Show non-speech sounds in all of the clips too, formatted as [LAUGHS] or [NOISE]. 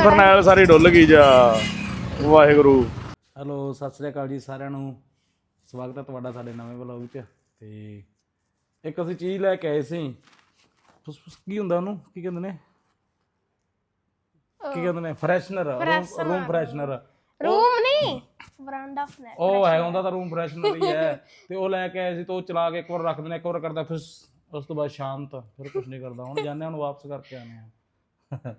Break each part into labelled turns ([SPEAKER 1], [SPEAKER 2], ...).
[SPEAKER 1] Phenyl ਸਾਰੀ ਡੁੱਲ ਗਈ ਜਾ। Waheguru. Hello Sat Sri ਅਕਾਲ ਜੀ ਸਾਰਿਆਂ ਨੂੰ। ਸਵਾਗਤ ਹੈ ਤੁਹਾਡਾ ਸਾਡੇ ਨਵੇਂ ਵਲੌਗ 'ਚ। ਤੇ ਇੱਕ ਅਸੀਂ ਚੀਜ਼ ਲੈ ਕੇ ਆਏ ਸੀ। ਫੁਸਫੁਸ ਕੀ ਹੁੰਦਾ ਉਹਨੂੰ? ਕੀ ਕਹਿੰਦੇ ਨੇ? ਕੀ ਕਹਿੰਦੇ ਨੇ? Freshener room freshener.
[SPEAKER 2] ਰੂਮ ਨਹੀਂ ਬਰਾਂਡਾ ਫਲੈਟ
[SPEAKER 1] ਉਹ ਹੈ ਹੁੰਦਾ ਤਾਂ ਰੂਮ ਫਰੈਸ਼ਨਰ ਹੀ ਹੈ। ਤੇ ਉਹ ਲੈ ਕੇ ਆਏ ਸੀ ਤੇ ਉਹ ਚਲਾ ਕੇ ਇੱਕ ਵਾਰ ਰੱਖ ਦਿੰਦੇ ਇੱਕ ਵਾਰ ਕਰਦਾ ਫਿਰ ਉਸ ਤੋਂ ਬਾਅਦ ਸ਼ਾਂਤ ਫਿਰ ਕੁਝ ਨਹੀਂ ਕਰਦਾ। ਹੁਣ ਜਾਂਦੇ ਹਾਂ ਹੁਣ ਵਾਪਸ ਕਰਕੇ ਆਨੇ ਆ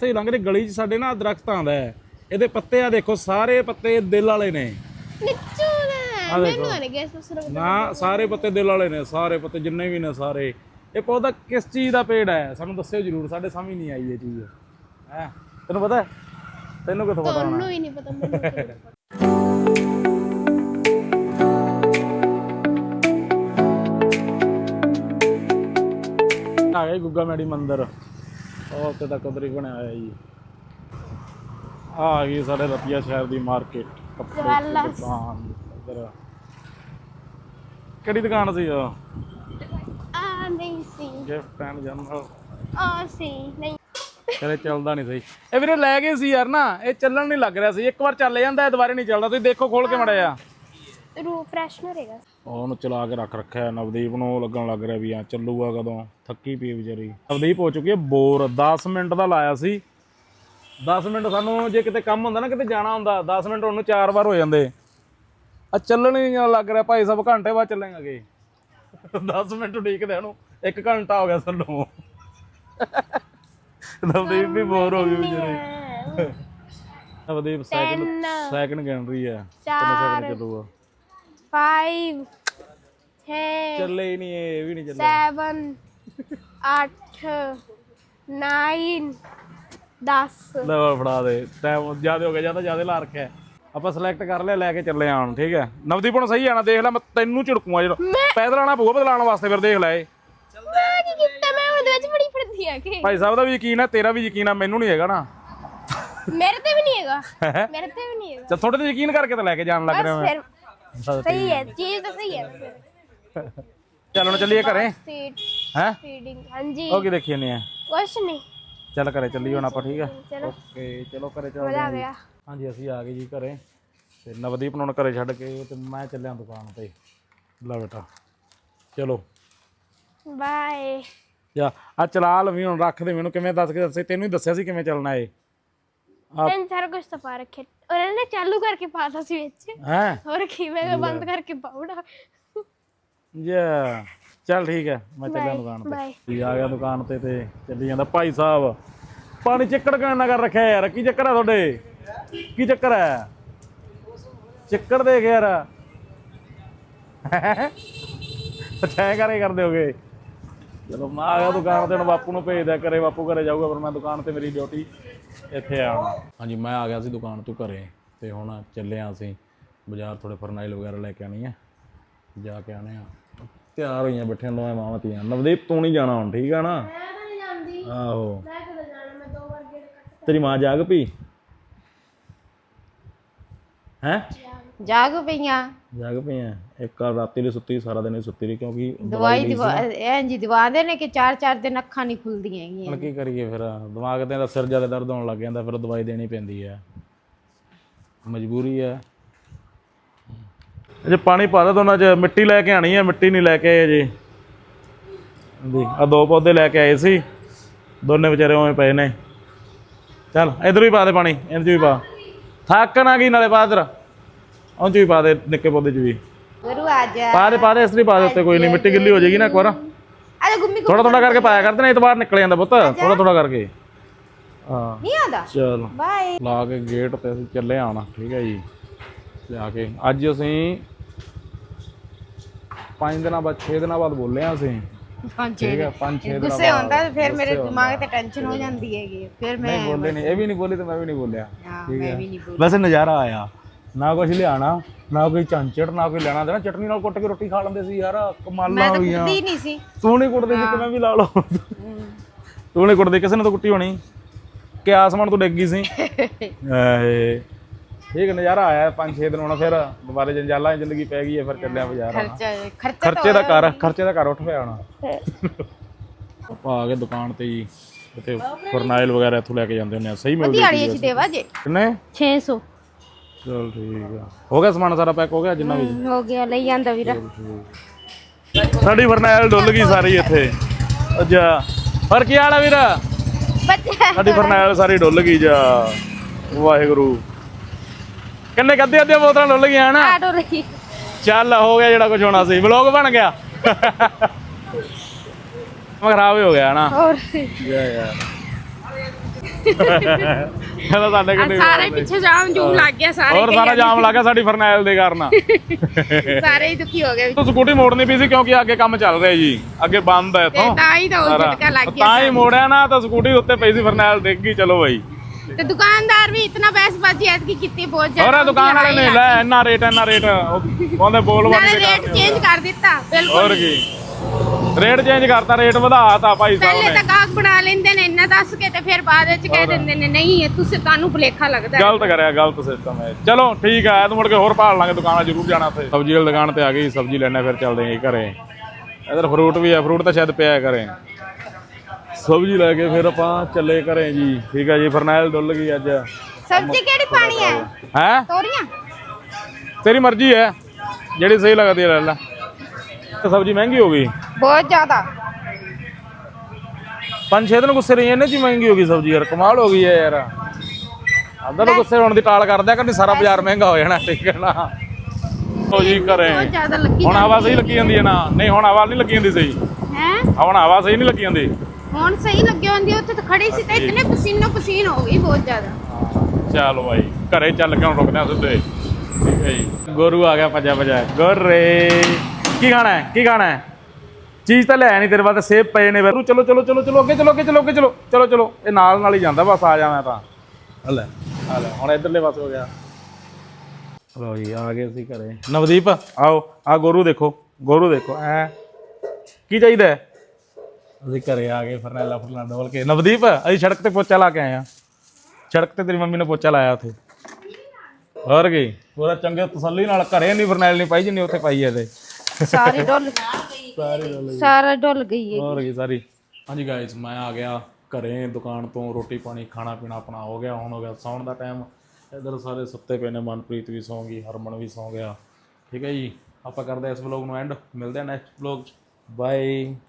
[SPEAKER 1] ਤੇ ਲੰਘਦੇ ਗਲੀ 'ਚ ਸਾਡੇ ਨਾ ਦਰਖਤ ਆਂਦਾ ਹੈ। ਇਹਦੇ ਪੱਤੇ ਆ ਦੇਖੋ ਸਾਰੇ ਪੱਤੇ ਦਿਲ ਵਾਲੇ ਨੇ।
[SPEAKER 2] ਨਿੱਚੂ ਨੇ। ਮੈਨੂੰ ਨਹੀਂ ਗਿਆ ਸੁਸਰ
[SPEAKER 1] ਨਾ ਸਾਰੇ ਪੱਤੇ ਦਿਲ ਵਾਲੇ ਨੇ ਸਾਰੇ ਪੱਤੇ ਜਿੰਨੇ ਵੀ ਨੇ ਸਾਰੇ। ਇਹ ਪੌਦਾ ਕਿਸ ਚੀਜ਼ ਦਾ ਪੇੜ ਹੈ? ਸਾਨੂੰ ਦੱਸਿਓ ਜਰੂਰ ਸਾਡੇ ਸਮਝ ਨਹੀਂ ਆਈ ਇਹ ਚੀਜ਼। ਹੈ? ਤੈਨੂੰ ਪਤਾ ਹੈ? ਤੈਨੂੰ ਕਿੱਥੋਂ ਪਤਾ ਹੋਣਾ?
[SPEAKER 2] ਤੁਹਾਨੂੰ ਹੀ ਨਹੀਂ ਪਤਾ ਮੈਨੂੰ ਕੀ ਪਤਾ।
[SPEAKER 1] ਆ ਗਿਆ ਜੀ ਗੁੱਗਾ ਮੈੜੀ ਮੰਦਿਰ। ਉਹ ਤੱਕ ਉਧਰ ਹੀ ਬਣਿਆ ਹੋਇਆ ਜੀ ਆ ਗਈ ਸਾਡੇ ਰਤੀਆ ਸ਼ਹਿਰ ਦੀ ਮਾਰਕੀਟ ਕੱਪੜੇ ਦੀ
[SPEAKER 2] Jewellers।
[SPEAKER 1] ਦੁਕਾਨ ਇੱਧਰ। ਕਿਹੜੀ ਦੁਕਾਨ ਸੀ ਉਹ?
[SPEAKER 2] ਆ ਨਹੀਂ ਸੀ।
[SPEAKER 1] ਗਿਫਟ ਐਂਡ ਜਨਰਲ
[SPEAKER 2] ਆ ਸੀ ਨਹੀਂ।
[SPEAKER 1] ਕਦੇ ਚੱਲਦਾ ਨਹੀਂ ਸਹੀ। ਇਹ ਵੀਰੇ ਲੈ ਗਏ ਸੀ ਯਾਰ ਨਾ ਇਹ ਚੱਲਣ ਨਹੀਂ ਲੱਗ ਰਿਹਾ ਸੀ। ਇੱਕ ਵਾਰ ਚੱਲ ਜਾਂਦਾ ਇਹ ਦੁਬਾਰੇ ਨਹੀਂ ਚੱਲਦਾ। ਤੁਸੀਂ ਦੇਖੋ ਖੋਲ ਕੇ ਮੜਿਆ।
[SPEAKER 2] ਰੂ ਫਰੈਸ਼ਨਰ ਹੈਗਾ।
[SPEAKER 1] ਉਹਨੂੰ ਚਲਾ ਕੇ ਰੱਖ ਰੱਖਿਆ। ਨਵਦੀਪ ਨੂੰ ਲੱਗਣ ਲੱਗ ਰਿਹਾ ਵੀ ਆ ਚੱਲੂਗਾ ਕਦੋਂ ਥੱਕੀ ਪਈ ਵਿਚਾਰੀ। ਨਵਦੀਪ ਹੋ ਚੁੱਕੀ ਹੈ ਬੋਰ 10 ਮਿੰਟ ਦਾ ਲਾਇਆ ਸੀ। 10 ਮਿੰਟ ਸਾਨੂੰ ਜੇ ਕਿਤੇ ਕੰਮ ਹੁੰਦਾ ਨਾ ਕਿਤੇ ਜਾਣਾ ਹੁੰਦਾ 10 ਮਿੰਟ ਉਹਨੂੰ ਚਾਰ ਵਾਰ ਹੋ ਜਾਂਦੇ। ਆ ਚੱਲਣ ਹੀ ਲੱਗ ਰਿਹਾ ਭਾਈ ਸਾਹਿਬ ਘੰਟੇ ਬਾਅਦ ਚੱਲਾਂਗੇ। 10 ਮਿੰਟ ਉਡੀਕਦੇ ਉਹਨੂੰ 1 ਘੰਟਾ ਹੋ ਗਿਆ ਸਾਨੂੰ। ਨਵਦੀਪ ਵੀ ਬੋਰ ਹੋ ਗਈ ਵਿਚਾਰੀ। ਨਵਦੀਪ ਸੈਕਿੰਡ ਸੈਕਿੰਡ ਗਿਣ ਰਹੀ ਹੈ ਕਿੰਨੇ ਸੈਕਿੰਡ ਚੱਲੂਗਾ।
[SPEAKER 2] 5 6
[SPEAKER 1] ਚੱਲੇ ਹੀ ਨਹੀਂ ਇਹ ਵੀ ਨਹੀਂ ਚੱਲੇ।
[SPEAKER 2] 7 8 9 10
[SPEAKER 1] ਲੈ ਫੜਾ ਦੇ। ਟਾਈਮ ਜ਼ਿਆਦਾ ਹੋ ਗਿਆ ਜ਼ਿਆਦਾ ਜ਼ਿਆਦਾ ਲਾ ਰੱਖਿਆ। ਆਪਾਂ ਸਿਲੈਕਟ ਕਰ ਲਿਆ ਲੈ ਕੇ ਚੱਲੇ ਆਣ ਠੀਕ ਹੈ? ਨਵਦੀਪ ਹੁਣ ਸਹੀ ਆਣਾ ਦੇਖ ਲੈ ਮੈਂ ਤੈਨੂੰ ਝਿੜਕੂਆ ਜਦੋਂ ਪੈਦਲ ਆਣਾ ਪਊਗਾ ਬਦਲਾਉਣ ਵਾਸਤੇ ਫਿਰ ਦੇਖ ਲੈ ਇਹ।
[SPEAKER 2] ਮੈਂ ਕੀ ਕੀਤਾ ਮੈਂ ਉਹਦੇ ਵਿੱਚ ਬੜੀ ਫਿਰਦੀ ਆ ਕਿ।
[SPEAKER 1] ਭਾਈ ਸਾਹਿਬ ਦਾ ਵੀ ਯਕੀਨ ਹੈ ਤੇਰਾ ਵੀ ਯਕੀਨ ਹੈ ਮੈਨੂੰ ਨਹੀਂ ਹੈਗਾ ਨਾ।
[SPEAKER 2] ਮੇਰੇ ਤੇ ਵੀ ਨਹੀਂ ਹੈਗਾ। ਮੇਰੇ ਤੇ ਵੀ ਨਹੀਂ ਹੈਗਾ।
[SPEAKER 1] ਚੱਲ ਥੋੜੇ ਤੇ ਯਕੀਨ ਕਰਕੇ ਤਾਂ ਲੈ ਕੇ ਜਾਣ ਲੱਗ ਰਿਹਾ ਮੈਂ।
[SPEAKER 2] ਫਿਰ ਸਹੀ ਹੈ ਚੀਜ਼ ਤਾਂ ਸਹੀ ਹੈ।
[SPEAKER 1] ਚੱਲ ਹੁਣ ਚੱਲੀਏ ਘਰੇ।
[SPEAKER 2] ਸੀਟ
[SPEAKER 1] ਹੈ?
[SPEAKER 2] ਫੀਡਿੰਗ ਹਾਂਜੀ।
[SPEAKER 1] ਉਹ ਕੀ ਦੇਖੀ ਨੇ ਆ
[SPEAKER 2] ਕੁਛ ਨਹੀਂ।
[SPEAKER 1] ਚੱਲ ਘਰੇ ਚੱਲੀਏ ਹੁਣ ਆਪਾਂ ਠੀਕ ਹੈ?
[SPEAKER 2] ਚਲੋ।
[SPEAKER 1] ਓਕੇ ਚਲੋ ਘਰੇ ਚੱਲਦੇ
[SPEAKER 2] ਮਜ਼ਾ
[SPEAKER 1] ਹਾਂ
[SPEAKER 2] ਆ
[SPEAKER 1] ਜੀ।
[SPEAKER 2] ਗਿਆ।
[SPEAKER 1] ਹਾਂਜੀ ਅਸੀਂ ਆ ਗਏ ਜੀ ਘਰੇ। ਤੇ ਨਵਦੀਪ ਨੂੰ ਹੁਣ ਘਰੇ ਛੱਡ ਕੇ ਤੇ ਮੈਂ ਚੱਲਿਆ ਦੁਕਾਨ ਤੇ। ਲੈ ਬੇਟਾ ਚਲੋ।
[SPEAKER 2] ਬਾਏ
[SPEAKER 1] ਯਾ ਆ ਚਲਾ ਲਵੀ ਹੁਣ ਰੱਖ ਦੇ ਮੈਨੂੰ। ਕਿਵੇਂ ਦੱਸ ਕੇ ਦੱਸੇ? ਤੈਨੂੰ ਹੀ ਦੱਸਿਆ ਸੀ ਕਿਵੇਂ ਚੱਲਣਾ ਏ
[SPEAKER 2] ਮੈਂ ਸਾਰਾ ਕੁਝ ਤਾਂ ਪਾ ਰੱਖਿਆ। ਉਹਨਾਂ ਨੇ ਚਾਲੂ ਕਰਕੇ ਪਾਤਾ ਸੀ ਵਿੱਚ।
[SPEAKER 1] ਹੈ?
[SPEAKER 2] ਹੋਰ ਕੀ ਮੈਂ ਕਿਹਾ ਬੰਦ ਕਰਕੇ ਪਾਉਣਾ
[SPEAKER 1] ਯਾ ਚੱਲ ਠੀਕ ਹੈ ਮੈਂ ਚੱਲਿਆ ਦੁਕਾਨ ਤੇ। ਜੀ ਆ ਗਿਆ ਦੁਕਾਨ ਤੇ ਤੇ ਚੱਲੀ ਜਾਂਦਾ ਭਾਈ ਸਾਹਿਬ। ਪਾਣੀ ਚੱਕੜ ਕਿਉਂ ਕਰ ਰੱਖਿਆ ਯਾਰ? ਕੀ ਚੱਕਰ ਹੈ ਤੁਹਾਡੇ? ਕੀ ਚੱਕਰ ਹੈ ਚੱਕਰ ਦੇਖ ਯਾਰ। ਅੱਛਾ ਕਰੇ ਕਰਦੇ ਹੋਗੇ। ਚਲੋ ਮੈਂ ਆ ਗਿਆ ਦੁਕਾਨ ਤੇ ਹੁਣ ਬਾਪੂ ਨੂੰ ਭੇਜਦਾ ਕਰੇ ਬਾਪੂ ਘਰੇ ਜਾਊਗਾ ਪਰ ਮੈਂ ਦੁਕਾਨ ਤੇ ਮੇਰੀ ਡਿਊਟੀ ਇੱਥੇ ਆ। ਹੁਣ ਹਾਂਜੀ ਮੈਂ ਆ ਗਿਆ ਸੀ ਦੁਕਾਨ ਤੋਂ ਘਰੇ ਤੇ ਹੁਣ ਚੱਲੇ ਆ ਅਸੀਂ। ਬਾਜ਼ਾਰ ਥੋੜੇ ਫਰਨਾਈਲ ਵਗੈਰਾ ਲੈ ਕੇ ਆਣੀ ਆ। ਜਾ ਕੇ ਆਣੇ ਆ। ਤਿਆਰ ਹੋਈਆਂ ਬੈਠੀਆਂ ਦੋਵੇਂ ਮਾਵਾਂ ਧੀਆਂ। ਨਵਦੀਪ ਤੂੰ ਨਹੀਂ ਜਾਣਾ ਹੁਣ ਠੀਕ ਆ ਨਾ?
[SPEAKER 2] ਮੈਂ ਤਾਂ ਨਹੀਂ ਜਾਂਦੀ।
[SPEAKER 1] ਆਹੋ।
[SPEAKER 2] ਮੈਂ ਕਦੋਂ ਜਾਣਾ? ਮੈਂ ਦੋ ਵਾਰ ਗੇੜ ਕੱਟ
[SPEAKER 1] ਤੇਰੀ ਮਾਂ ਜਾਗ ਪਈ? ਹੈ?
[SPEAKER 3] ਜਾਗ ਪਈਆਂ।
[SPEAKER 1] ਜਾਗ ਪਈ ਐ ਇੱਕ ਆ ਰਾਤੀ ਲਈ ਸੁੱਤੀ ਸਾਰਾ ਦਿਨ ਹੀ ਸੁੱਤੀ ਰਹੀ ਕਿਉਂਕਿ
[SPEAKER 3] ਦਵਾਈ ਦਿਵਾ ਐਂ ਜੀ ਦਵਾਉਂਦੇ ਨੇ ਕਿ ਚਾਰ ਚਾਰ ਦਿਨ ਅੱਖਾਂ ਨਹੀਂ ਖੁੱਲਦੀਆਂ ਹੈਗੀਆਂ।
[SPEAKER 1] ਹੁਣ ਕੀ ਕਰੀਏ ਫਿਰ? ਦਿਮਾਗ ਤੇ ਦਾ ਸਿਰ ਜ਼ਿਆਦਾ ਦਰਦ ਹੋਣ ਲੱਗ ਜਾਂਦਾ ਫਿਰ ਦਵਾਈ ਦੇਣੀ ਪੈਂਦੀ ਹੈ ਮਜਬੂਰੀ ਹੈ ਜੇ ਪਾਣੀ ਪਾ ਦੇ ਦੋਨਾਂ ਚ ਮਿੱਟੀ ਲੈ ਕੇ ਆਣੀ ਹੈ ਮਿੱਟੀ ਨਹੀਂ ਲੈ ਕੇ ਆਏ ਜੀ ਹਾਂਜੀ ਆ ਦੋ ਪੌਦੇ ਲੈ ਕੇ ਆਏ ਸੀ। ਦੋਨੇ ਵਿਚਾਰੇ ਉਵੇਂ ਪਏ ਨੇ। ਚੱਲ ਇਧਰ ਵੀ ਪਾ ਦੇ ਪਾਣੀ ਇਹਨਾਂ ਚ ਵੀ ਪਾ। ਥੱਕ ਨਾ ਗਈ ਨਾਲੇ ਪਾ ਇਧਰ ਉਹ ਚ ਵੀ ਪਾ ਦੇ ਨਿੱਕੇ ਪੌਦੇ ਚ ਵੀ।
[SPEAKER 3] ਗੁਰੂ ਆ ਜਾ।
[SPEAKER 1] ਪਾ ਦੇ ਪਾ ਦੇ ਇਸ ਲਈ ਪਾ ਦੇ ਉੱਤੇ ਕੋਈ ਨਹੀਂ ਮਿੱਟੀ ਗਿੱਲੀ ਹੋ ਜਾਏਗੀ ਨਾ ਇੱਕ ਵਾਰ।
[SPEAKER 3] ਜਾ ਗੁੰਮੀ
[SPEAKER 1] ਥੋੜਾ ਥੋੜਾ ਕਰਕੇ ਪਾਇਆ ਕਰਦੇ ਨੇ ਇਹ ਤੋਂ ਬਾਹਰ ਨਿਕਲ ਜਾਂਦਾ ਪੁੱਤ ਥੋੜਾ ਥੋੜਾ ਕਰਕੇ। ਹਾਂ।
[SPEAKER 3] ਨਹੀਂ ਆਦਾ
[SPEAKER 1] ਚਲ।
[SPEAKER 3] ਬਾਏ।
[SPEAKER 1] ਲਾ ਕੇ ਗੇਟ ਤੇ ਅਸੀਂ ਚੱਲੇ ਆਣਾ ਠੀਕ ਹੈ ਜੀ। ਲਿਆ ਕੇ। ਅੱਜ ਅਸੀਂ 5 ਦਿਨਾਂ ਬਾਅਦ 6 ਦਿਨਾਂ ਬਾਅਦ ਬੋਲੇ ਆ ਅਸੀਂ।
[SPEAKER 3] ਪੰਜ
[SPEAKER 1] ਠੀਕ ਹੈ 5 6 ਦਿਨਾਂ
[SPEAKER 3] ਗੁੱਸੇ ਹੁੰਦਾ ਤੇ ਫਿਰ ਮੇਰੇ ਦਿਮਾਗ ਤੇ ਟੈਨਸ਼ਨ ਹੋ ਜਾਂਦੀ ਹੈਗੀ ਫਿਰ ਮੈਂ
[SPEAKER 1] ਨਹੀਂ ਬੋਲੇ ਨਹੀਂ ਇਹ ਵੀ ਨਹੀਂ ਬੋਲੀ ਤੇ ਮੈਂ ਵੀ ਨਹੀਂ ਬੋਲਿਆ।
[SPEAKER 3] ਹਾਂ
[SPEAKER 1] ਠੀਕ
[SPEAKER 3] ਮੈਂ
[SPEAKER 1] ਹੈ।
[SPEAKER 3] ਵੀ ਨਹੀਂ ਬੋਲ
[SPEAKER 1] ਵੈਸੇ ਨਜ਼ਾਰਾ ਆਇਆ। ਨਾ ਕੁਝ ਲਿਆਣਾ ਨਾ ਕੋਈ ਚਾਂਚੜ ਨਾ ਕੋਈ ਲੈਣਾ ਦੇਣਾ। ਚਟਨੀ ਨਾਲ ਕੁੱਟ ਕੇ ਰੋਟੀ ਖਾ ਲੈਂਦੇ ਸੀ ਯਾਰ ਕਮਾਲਾਂ
[SPEAKER 3] ਮੈਂ ਤਾਂ ਕੁੱਟਦੀ ਨਹੀਂ ਸੀ।
[SPEAKER 1] ਤੂੰ ਨਹੀਂ ਕੁੱਟਦੀ ਸੀ ਕਿਵੇਂ ਵੀ ਲਾ ਲਓ। ਤੂੰ ਨਹੀਂ ਕੁੱਟਦੀ ਕਿਸੇ ਨੇ ਤਾਂ ਕੁੱਟੀ ਹੋਣੀ। ਕਿ ਆਸਮਾਨ ਤੋਂ ਡਿੱਗ ਗਈ ਸੀ? [LAUGHS] ਐ ਠੀਕ ਨਜ਼ਾਰਾ ਆਇਆ ਪੰਜ ਛੇ ਦਿਨ ਹੁਣ ਫਿਰ। ਦੁਬਾਰੇ ਜੰਜਾਲਾਂ ਦੀ ਜ਼ਿੰਦਗੀ ਪੈ ਗਈ ਹੈ ਫਿਰ ਚੱਲਿਆ ਬਾਜ਼ਾਰ।
[SPEAKER 3] ਖਰਚਾ ਖਰਚਾ
[SPEAKER 1] ਖਰਚੇ ਦਾ ਘਰ ਖਰਚੇ ਦਾ ਘਰ ਉੱਠ ਪਿਆ ਹੁਣ। ਆਪਾਂ ਆ ਗਏ ਦੁਕਾਨ ਤੇ ਜੀ ਇੱਥੇ ਫਰਨਾਈਲ ਵਗੈਰਾ ਇੱਥੋਂ ਲੈ ਕੇ ਜਾਂਦੇ ਹੁੰਦੇ ਆ। ਸਹੀ ਮਿਲਦੀ
[SPEAKER 3] ਦਿਹਾੜੀ ਚ ਦੇਵਾ ਜੇ।
[SPEAKER 1] ਕਿੰਨੇ?
[SPEAKER 2] 600
[SPEAKER 1] ਚਲ ਠੀਕ ਆ। ਹੋ ਗਿਆ ਸਮਾਨ ਸਾਰਾ ਪੈਕ ਹੋ ਗਿਆ ਜਿੰਨਾ ਵੀ?
[SPEAKER 2] ਹੋ ਗਿਆ ਲਈ ਜਾਂਦਾ ਵੀਰਾ।
[SPEAKER 1] ਸਾਡੀ ਫਰਨਾਈਲ ਡੁੱਲ ਗਈ ਸਾਰੀ ਇੱਥੇ। ਅੱਛਾ। ਪਰ ਕੀ ਹਾਲ ਆ ਵੀਰ?
[SPEAKER 2] ਬੱਚਾ
[SPEAKER 1] ਸਾਡੀ ਫਰਨਾਈਲ ਸਾਰੀ ਡੁੱਲ ਗਈ ਜਾ। ਵਾਹਿਗੁਰੂ। ਕਿੰਨੇ ਕੱਦੇ ਅੱਧੇ ਬੋਤਲਾਂ ਡੁੱਲ ਗਈਆਂ
[SPEAKER 2] ਆਟੋ ਰਹੀ
[SPEAKER 1] ਚੱਲ ਹੋ ਗਿਆ ਜਿਹੜਾ ਕੁਝ ਹੋਣਾ ਸੀ। ਵਲੌਗ ਬਣ ਗਿਆ। ਮੈਂ ਖਰਾਬ ਹੀ ਹੋ ਗਿਆ ਨਾ
[SPEAKER 2] ਹੋਰ।
[SPEAKER 1] ਯਾ ਯਾਰ। [LAUGHS] ਇਹਦਾ ਸਾਡੇ ਕਿੰਨੇ
[SPEAKER 3] ਸਾਰੇ ਪਿੱਛੇ ਜਾਮ ਜੂਮ ਲੱਗ ਗਿਆ ਸਾਰੇ
[SPEAKER 1] ਹੋਰ ਸਾਰਾ ਜਾਮ ਲੱਗਾ ਸਾਡੀ ਫਰਨੈਲ ਦੇ ਕਾਰਨ। [LAUGHS]
[SPEAKER 3] ਸਾਰੇ ਹੀ ਦੁਖੀ ਹੋ ਗਏ
[SPEAKER 1] ਤੂੰ ਸਕੂਟੀ ਮੋੜਨੀ ਪਈ ਸੀ ਕਿਉਂਕਿ ਅੱਗੇ ਕੰਮ ਚੱਲ ਰਿਹਾ ਜੀ ਅੱਗੇ ਬੰਦ ਹੈ ਇਥੋਂ।
[SPEAKER 3] ਤਾਂ ਹੀ ਤਾਂ ਉਹ ਝਟਕਾ ਲੱਗ ਗਿਆ
[SPEAKER 1] ਤਾਂ ਹੀ ਮੋੜਿਆ ਨਾ ਤਾਂ ਸਕੂਟੀ ਉੱਤੇ ਪਈ ਸੀ ਫਰਨੈਲ ਡਿੱਗ ਗਈ ਚਲੋ ਬਾਈ।
[SPEAKER 3] ਤੇ ਦੁਕਾਨਦਾਰ ਵੀ ਇਤਨਾ ਬੈਸ ਬਾਜੀ ਐਤਕੀ ਕੀਤੀ ਬਹੁਤ
[SPEAKER 1] ਹੋਰ ਦੁਕਾਨ ਵਾਲੇ ਨੇ ਲੈ ਇੰਨਾ ਰੇਟ ਇੰਨਾ ਰੇਟ ਉਹ- ਉਹਦੇ ਬੋਲ
[SPEAKER 3] ਨਾਲੇ
[SPEAKER 1] ਬੰਦ
[SPEAKER 3] ਰੇਟ ਚੇਂਜ ਕਰ ਦਿੱਤਾ ਬਿਲਕੁਲ।
[SPEAKER 1] ਹੋਰ ਕੀ। ਰੇਟ ਚੇਂਜ ਕਰਤਾ ਰੇਟ ਵਧਾਤਾ ਭਾਈ ਸਾਹਿਬ
[SPEAKER 3] ਪਹਿਲੇ
[SPEAKER 1] ਨੇ।
[SPEAKER 3] ਤਾਂ ਗਾਹਕ ਬਣਾ ਲੈਂਦੇ ਨੇ ਇੰਨਾ ਦੱਸ ਕੇ ਤੇ ਫਿਰ ਬਾਅਦ ਵਿੱਚ ਕਹਿ ਦਿੰਦੇ ਨੇ ਨਹੀਂ ਇਹ ਤੁਸੀਂ ਤੁਹਾਨੂੰ ਭੁਲੇਖਾ ਲੱਗਦਾ ਹੈ।
[SPEAKER 1] ਗਲਤ ਕਰਿਆ ਗਲਤ ਸਿਸਟਮ ਹੈ। ਚਲੋ ਠੀਕ ਆ ਤੂੰ ਮੁੜ ਕੇ ਹੋਰ ਭਾਲ ਲਾਂਗੇ ਦੁਕਾਨਾਂ ਜ਼ਰੂਰ ਜਾਣਾ ਉੱਥੇ। ਸਬਜ਼ੀ ਵਾਲੀ ਦੁਕਾਨ ਤੇ ਆ ਗਈ ਸਬਜ਼ੀ ਲੈਣਾ ਫਿਰ ਚੱਲਦੇ ਆਂ ਘਰੇ। ਇਧਰ ਫਰੂਟ ਵੀ ਆ ਫਰੂਟ ਤਾਂ ਸ਼ਾਇਦ ਪਿਆ ਹੈ ਘਰੇ ਸਬਜ਼ੀ ਲੈ ਕੇ ਫਿਰ ਆਪਾਂ ਚੱਲੇ ਘਰੇ ਜੀ। ਠੀਕ ਆ ਜੀ ਫਰਨੈਲ ਡੁੱਲ ਗਈ ਅੱਜ।
[SPEAKER 3] ਸਬਜ਼ੀ ਕਿਹੜੀ ਪਾਣੀ ਹੈ?
[SPEAKER 1] ਹੈ?
[SPEAKER 3] ਤੋਰੀਆਂ?
[SPEAKER 1] ਤੇਰੀ ਮਰਜ਼ੀ ਹੈ। ਜਿਹੜੀ ਸਹੀ ਲੱਗਦੀ ਹੈ ਲੈ ਲੈ। ਸਬਜ਼ੀ ਮਹਿੰਗੀ ਹੋ ਗਈ।
[SPEAKER 3] ਬਹੁਤ ਜ਼ਿਆਦਾ।
[SPEAKER 1] ਪੰਜ ਛੇ ਦਿਨ ਗੁੱਸੇ ਰਹੀ ਇਹਨੇ ਹੀ ਮਹਿੰਗੀ ਹੋ ਗਈ ਸਬਜ਼ੀ ਯਾਰ ਕਮਾਲ ਹੋ ਗਈ ਹੈ ਯਾਰ। ਅੱਧਾ ਤਾਂ ਗੁੱਸੇ ਹੋਣ ਦੀ ਟਾਲ ਕਰਦਿਆ ਕਿ ਸਾਰਾ ਬਾਜ਼ਾਰ ਮਹਿੰਗਾ ਹੋ ਜਾਣਾ ਠੀਕ ਹੈ ਨਾ। ਹੋ ਜੀ ਘਰੇ।
[SPEAKER 3] ਬਹੁਤ ਜ਼ਿਆਦਾ ਲੱਗੀ
[SPEAKER 1] ਹੁਣ ਹਵਾ ਸਹੀ ਲੱਗੀ ਜਾਂਦੀ ਹੈ ਨਾ? ਨਹੀਂ ਹੁਣ ਹਵਾ ਨਹੀਂ ਲੱਗੀ ਜਾਂਦੀ ਸਹੀ।
[SPEAKER 3] ਹੈ?
[SPEAKER 1] ਹੁਣ ਹਵਾ ਸਹੀ ਨਹੀਂ ਲੱਗੀ ਜਾਂਦੀ।
[SPEAKER 3] ਹੁਣ ਸਹੀ ਲੱਗੀ ਹੁੰਦੀ ਉੱਥੇ ਤਾਂ ਖੜੀ ਸੀ ਤੇ ਇਤਨੇ ਪਸੀਨੋ ਪਸੀਨ ਹੋ ਗਈ ਬਹੁਤ ਜ਼ਿਆਦਾ।
[SPEAKER 1] ਚਲੋ ਭਾਈ ਘਰੇ ਚੱਲ ਕੇ ਹੁਣ ਰੁਕਦੇ ਆ ਸਿੱਧੇ। ਠੀਕ ਹੈ ਜੀ। ਗੋਰੂ ਆ ਗਿਆ ਭੱਜਾ ਭੱਜਾ ਗੋਰੇ ਕੀ ਖਾਣਾ ਹੈ? ਕੀ ਖਾਣਾ ਹੈ? ਚੀਜ਼ ਤਾਂ ਲੈ ਨਹੀਂ ਤੇਰੇ ਵਾਸਤੇ ਸੇਬ ਪਏ ਨੇ ਫਿਰ। ਚਲੋ ਚਲੋ ਚਲੋ ਚਲੋ ਅੱਗੇ ਚਲੋ ਅੱਗੇ ਚਲੋ ਅੱਗੇ ਚਲੋ ਚਲੋ ਚਲੋ। ਇਹ ਨਾਲ ਨਾਲ ਹੀ ਜਾਂਦਾ ਬਸ ਆ ਜਾ ਮੈਂ ਤਾਂ। ਆ ਲੈ। ਆ ਲੈ ਹੁਣ ਇਧਰਲੇ ਪਾਸੇ ਹੋ ਗਿਆ। ਲੋ ਜੀ ਆ ਗਏ ਅਸੀਂ ਘਰੇ। ਨਵਦੀਪ ਆਓ ਆ ਗੋਰੂ ਦੇਖੋ ਗੋਰੂ ਦੇਖੋ ਐ। ਕੀ ਚਾਹੀਦਾ? ਅਸੀਂ ਘਰੇ ਆ ਗਏ ਫਰਨੈਲਾ ਫਰਨਾ ਡੋਲ ਕੇ। ਨਵਦੀਪ ਅਸੀਂ ਸੜਕ ਤੇ ਪੋਚਾ ਲਾ ਕੇ ਆਏ ਆ ਸੜਕ ਤੇ ਤੇਰੀ ਮੰਮੀ ਨੇ ਪੋਚਾ ਲਾਇਆ ਉੱਥੇ। ਹੋਰ ਕੀ? ਪੂਰਾ ਚੰਗੇ ਤਸੱਲੀ ਨਾਲ ਘਰੇ ਨਹੀਂ ਫਰਨੈਲ ਨਹੀਂ ਪਾਈ ਜਿੰਨੀ ਉੱਥੇ ਪਾਈ ਐ ਇਹਦੇ।
[SPEAKER 3] ਸਾਰੀ ਡੁੱਲ ਸਾਰਾ ਡੁੱਲ ਗਈ ਹੈ
[SPEAKER 1] ਹੋਰ ਕੀ ਸਾਰੀ। ਹਾਂਜੀ ਗਾਇਸ ਮੈਂ ਆ ਗਿਆ ਘਰੇ ਦੁਕਾਨ ਤੋਂ ਰੋਟੀ ਪਾਣੀ ਖਾਣਾ ਪੀਣਾ ਆਪਣਾ ਹੋ ਗਿਆ ਹੁਣ ਹੋ ਗਿਆ ਸੌਣ ਦਾ ਟਾਈਮ ਇਧਰ ਸਾਰੇ ਸੁੱਤੇ ਪਏ ਨੇ ਮਨਪ੍ਰੀਤ ਵੀ ਸੌਂ ਗਈ ਹਰਮਨ ਵੀ ਸੌਂ ਗਿਆ। ਠੀਕ ਹੈ ਜੀ ਆਪਾਂ ਕਰਦੇ ਹਾਂ ਇਸ ਵਲੌਗ ਨੂੰ ਐਂਡ ਮਿਲਦੇ ਹਾਂ ਨੈਕਸਟ ਵਲੌਗ ਬਾਏ